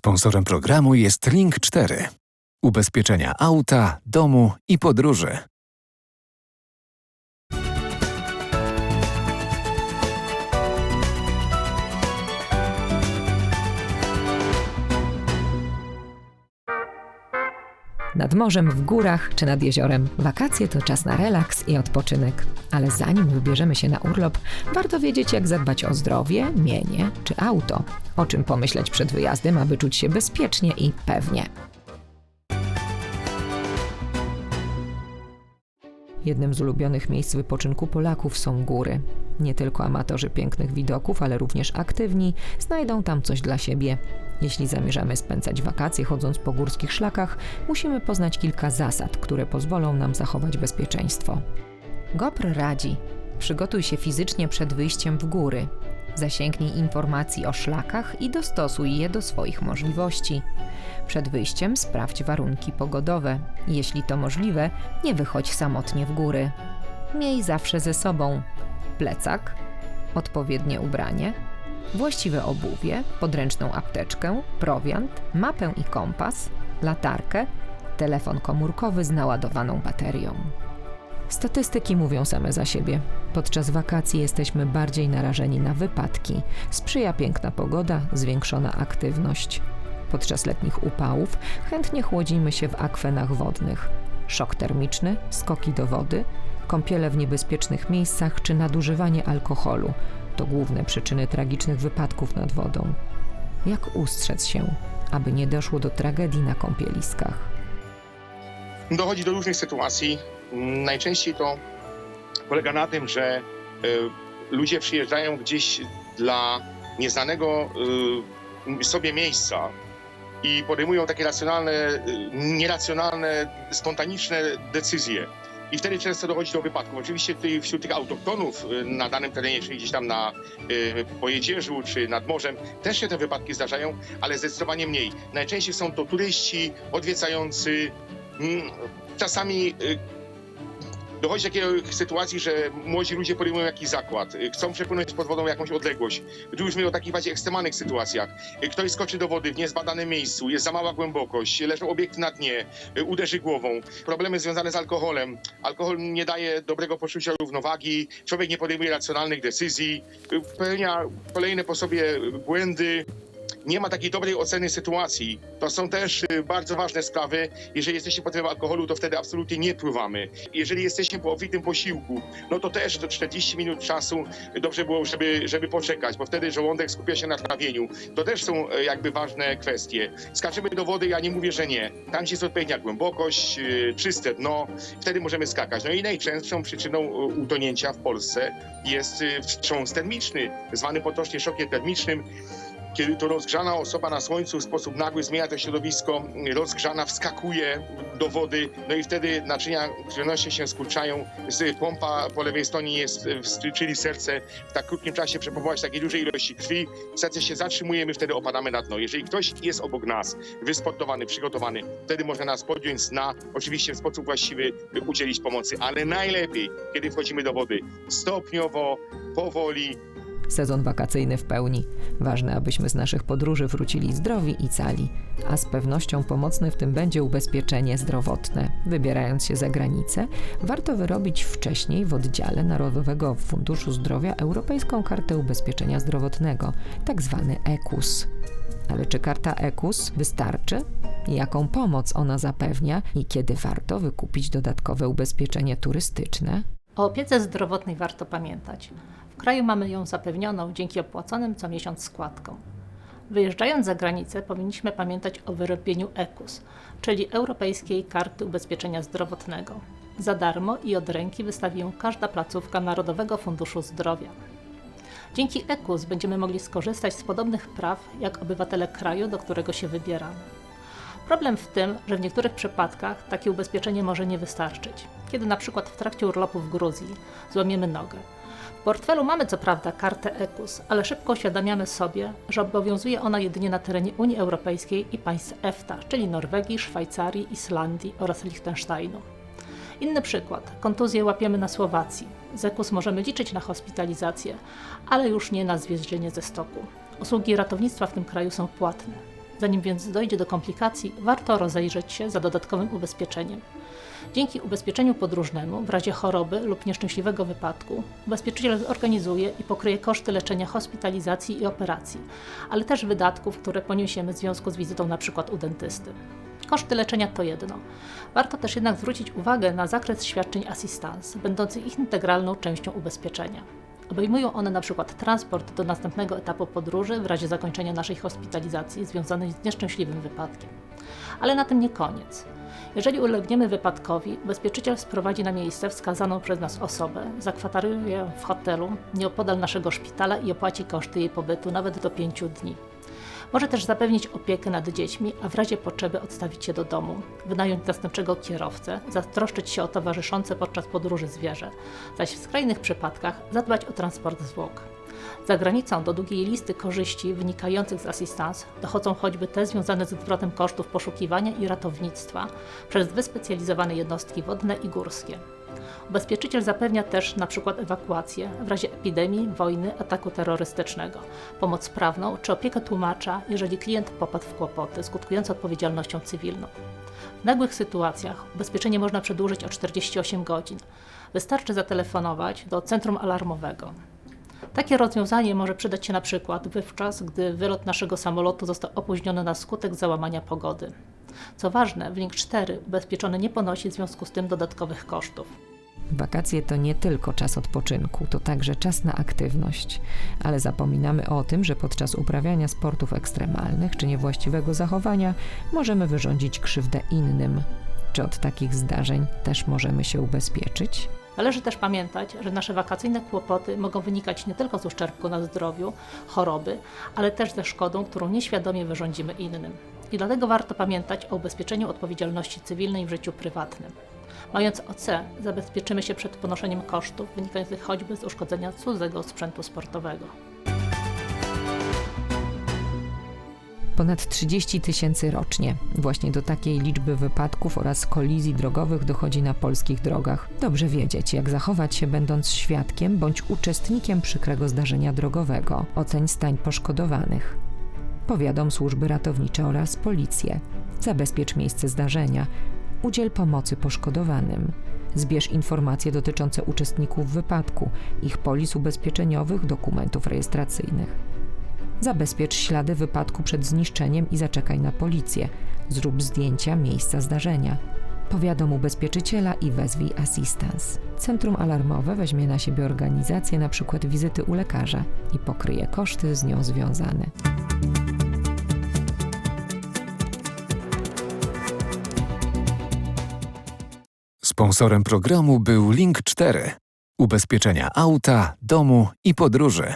Sponsorem programu jest Link 4. Ubezpieczenia auta, domu i podróży. Nad morzem, w górach czy nad jeziorem. Wakacje to czas na relaks i odpoczynek. Ale zanim wybierzemy się na urlop, warto wiedzieć, jak zadbać o zdrowie, mienie czy auto. O czym pomyśleć przed wyjazdem, aby czuć się bezpiecznie i pewnie. Jednym z ulubionych miejsc wypoczynku Polaków są góry. Nie tylko amatorzy pięknych widoków, ale również aktywni znajdą tam coś dla siebie. Jeśli zamierzamy spędzać wakacje chodząc po górskich szlakach, musimy poznać kilka zasad, które pozwolą nam zachować bezpieczeństwo. GOPR radzi: przygotuj się fizycznie przed wyjściem w góry. Zasięgnij informacji o szlakach i dostosuj je do swoich możliwości. Przed wyjściem sprawdź warunki pogodowe. Jeśli to możliwe, nie wychodź samotnie w góry. Miej zawsze ze sobą plecak, odpowiednie ubranie, właściwe obuwie, podręczną apteczkę, prowiant, mapę i kompas, latarkę, telefon komórkowy z naładowaną baterią. Statystyki mówią same za siebie. Podczas wakacji jesteśmy bardziej narażeni na wypadki. Sprzyja piękna pogoda, zwiększona aktywność. Podczas letnich upałów chętnie chłodzimy się w akwenach wodnych. Szok termiczny, skoki do wody, kąpiele w niebezpiecznych miejscach czy nadużywanie alkoholu to główne przyczyny tragicznych wypadków nad wodą. Jak ustrzec się, aby nie doszło do tragedii na kąpieliskach? Dochodzi do różnych sytuacji. Najczęściej to polega na tym, że y, ludzie przyjeżdżają gdzieś dla nieznanego y, sobie miejsca i podejmują takie racjonalne, y, nieracjonalne, spontaniczne decyzje. I wtedy często dochodzi do wypadków. Oczywiście tutaj wśród tych autoktonów y, na danym terenie, czyli gdzieś tam na y, Pojedzierzu czy nad morzem, też się te wypadki zdarzają, ale zdecydowanie mniej. Najczęściej są to turyści odwiedzający, mm, czasami y, dochodzi do takiej sytuacji, że młodzi ludzie podejmują jakiś zakład, y, chcą przepłynąć pod wodą jakąś odległość. Tu już mówię o takich bardziej ekstremalnych sytuacjach. Y, Ktoś skoczy do wody w niezbadanym miejscu, jest za mała głębokość, leżą obiekty na dnie, y, uderzy głową. Problemy związane z alkoholem. Alkohol nie daje dobrego poczucia równowagi, człowiek nie podejmuje racjonalnych decyzji, popełnia kolejne po sobie błędy nie ma takiej dobrej oceny sytuacji. To są też y, bardzo ważne sprawy. Jeżeli jesteśmy pod wpływem alkoholu, to wtedy absolutnie nie pływamy. Jeżeli jesteśmy po obfitym posiłku, no to też do 40 minut czasu dobrze było, żeby, żeby poczekać, bo wtedy żołądek skupia się na trawieniu. To też są y, jakby ważne kwestie. Skaczemy do wody, ja nie mówię, że nie. Tam gdzie jest odpowiednia głębokość, y, czyste dno, wtedy możemy skakać. No i najczęstszą przyczyną utonięcia w Polsce jest wstrząs termiczny, zwany potocznie szokiem termicznym kiedy to rozgrzana osoba na słońcu w sposób nagły zmienia to środowisko, rozgrzana wskakuje do wody, no i wtedy naczynia krwionośnie się skurczają, pompa po lewej stronie jest, w- czyli serce. W tak krótkim czasie przepowołać takiej dużej ilości krwi, serce się zatrzymuje, my wtedy opadamy na dno. Jeżeli ktoś jest obok nas, wysportowany, przygotowany, wtedy może nas podjąć z dna, oczywiście w sposób właściwy udzielić pomocy, ale najlepiej, kiedy wchodzimy do wody, stopniowo, powoli, Sezon wakacyjny w pełni. Ważne, abyśmy z naszych podróży wrócili zdrowi i cali, a z pewnością pomocne w tym będzie ubezpieczenie zdrowotne. Wybierając się za granicę, warto wyrobić wcześniej w oddziale Narodowego Funduszu Zdrowia Europejską Kartę Ubezpieczenia Zdrowotnego, tak zwany EKUS. Ale czy karta EKUS wystarczy? Jaką pomoc ona zapewnia i kiedy warto wykupić dodatkowe ubezpieczenie turystyczne? O opiece zdrowotnej warto pamiętać. W kraju mamy ją zapewnioną dzięki opłaconym co miesiąc składkom. Wyjeżdżając za granicę, powinniśmy pamiętać o wyrobieniu EKUS, czyli Europejskiej Karty Ubezpieczenia Zdrowotnego. Za darmo i od ręki wystawi ją każda placówka Narodowego Funduszu Zdrowia. Dzięki EKUS będziemy mogli skorzystać z podobnych praw jak obywatele kraju, do którego się wybieramy. Problem w tym, że w niektórych przypadkach takie ubezpieczenie może nie wystarczyć. Kiedy na przykład w trakcie urlopu w Gruzji złamiemy nogę. W portfelu mamy co prawda kartę EKUS, ale szybko uświadamiamy sobie, że obowiązuje ona jedynie na terenie Unii Europejskiej i państw EFTA, czyli Norwegii, Szwajcarii, Islandii oraz Liechtensteinu. Inny przykład. Kontuzję łapiemy na Słowacji. Z EKUS możemy liczyć na hospitalizację, ale już nie na zwiezienie ze stoku. Usługi ratownictwa w tym kraju są płatne. Zanim więc dojdzie do komplikacji, warto rozejrzeć się za dodatkowym ubezpieczeniem. Dzięki ubezpieczeniu podróżnemu w razie choroby lub nieszczęśliwego wypadku ubezpieczyciel zorganizuje i pokryje koszty leczenia hospitalizacji i operacji, ale też wydatków, które poniesiemy w związku z wizytą np. u dentysty. Koszty leczenia to jedno. Warto też jednak zwrócić uwagę na zakres świadczeń assistance, będących ich integralną częścią ubezpieczenia. Obejmują one np. transport do następnego etapu podróży w razie zakończenia naszej hospitalizacji związanej z nieszczęśliwym wypadkiem. Ale na tym nie koniec. Jeżeli ulegniemy wypadkowi, ubezpieczyciel sprowadzi na miejsce wskazaną przez nas osobę, zakwateruje w hotelu nieopodal naszego szpitala i opłaci koszty jej pobytu nawet do 5 dni. Może też zapewnić opiekę nad dziećmi, a w razie potrzeby odstawić je do domu, wynająć zastępczego kierowcę, zatroszczyć się o towarzyszące podczas podróży zwierzę, zaś w skrajnych przypadkach zadbać o transport zwłok. Za granicą do długiej listy korzyści wynikających z asystans dochodzą choćby te związane z zwrotem kosztów poszukiwania i ratownictwa przez wyspecjalizowane jednostki wodne i górskie. Ubezpieczyciel zapewnia też np. ewakuację w razie epidemii, wojny, ataku terrorystycznego, pomoc prawną czy opiekę tłumacza, jeżeli klient popadł w kłopoty skutkujące odpowiedzialnością cywilną. W nagłych sytuacjach ubezpieczenie można przedłużyć o 48 godzin. Wystarczy zatelefonować do centrum alarmowego. Takie rozwiązanie może przydać się na przykład wówczas, gdy wylot naszego samolotu został opóźniony na skutek załamania pogody. Co ważne, w Link 4 ubezpieczony nie ponosi w związku z tym dodatkowych kosztów. Wakacje to nie tylko czas odpoczynku, to także czas na aktywność, ale zapominamy o tym, że podczas uprawiania sportów ekstremalnych czy niewłaściwego zachowania możemy wyrządzić krzywdę innym. Czy od takich zdarzeń też możemy się ubezpieczyć? Należy też pamiętać, że nasze wakacyjne kłopoty mogą wynikać nie tylko z uszczerbku na zdrowiu, choroby, ale też ze szkodą, którą nieświadomie wyrządzimy innym. I dlatego warto pamiętać o ubezpieczeniu odpowiedzialności cywilnej w życiu prywatnym. Mając OC, zabezpieczymy się przed ponoszeniem kosztów wynikających choćby z uszkodzenia cudzego sprzętu sportowego. Ponad 30 tysięcy rocznie. Właśnie do takiej liczby wypadków oraz kolizji drogowych dochodzi na polskich drogach. Dobrze wiedzieć, jak zachować się będąc świadkiem bądź uczestnikiem przykrego zdarzenia drogowego. Oceń stań poszkodowanych. Powiadom służby ratownicze oraz policję. Zabezpiecz miejsce zdarzenia. Udziel pomocy poszkodowanym. Zbierz informacje dotyczące uczestników wypadku, ich polis ubezpieczeniowych, dokumentów rejestracyjnych. Zabezpiecz ślady wypadku przed zniszczeniem i zaczekaj na policję. Zrób zdjęcia miejsca zdarzenia. Powiadom ubezpieczyciela i wezwij assistance. Centrum alarmowe weźmie na siebie organizację np. wizyty u lekarza i pokryje koszty z nią związane. Sponsorem programu był Link 4. Ubezpieczenia auta, domu i podróży.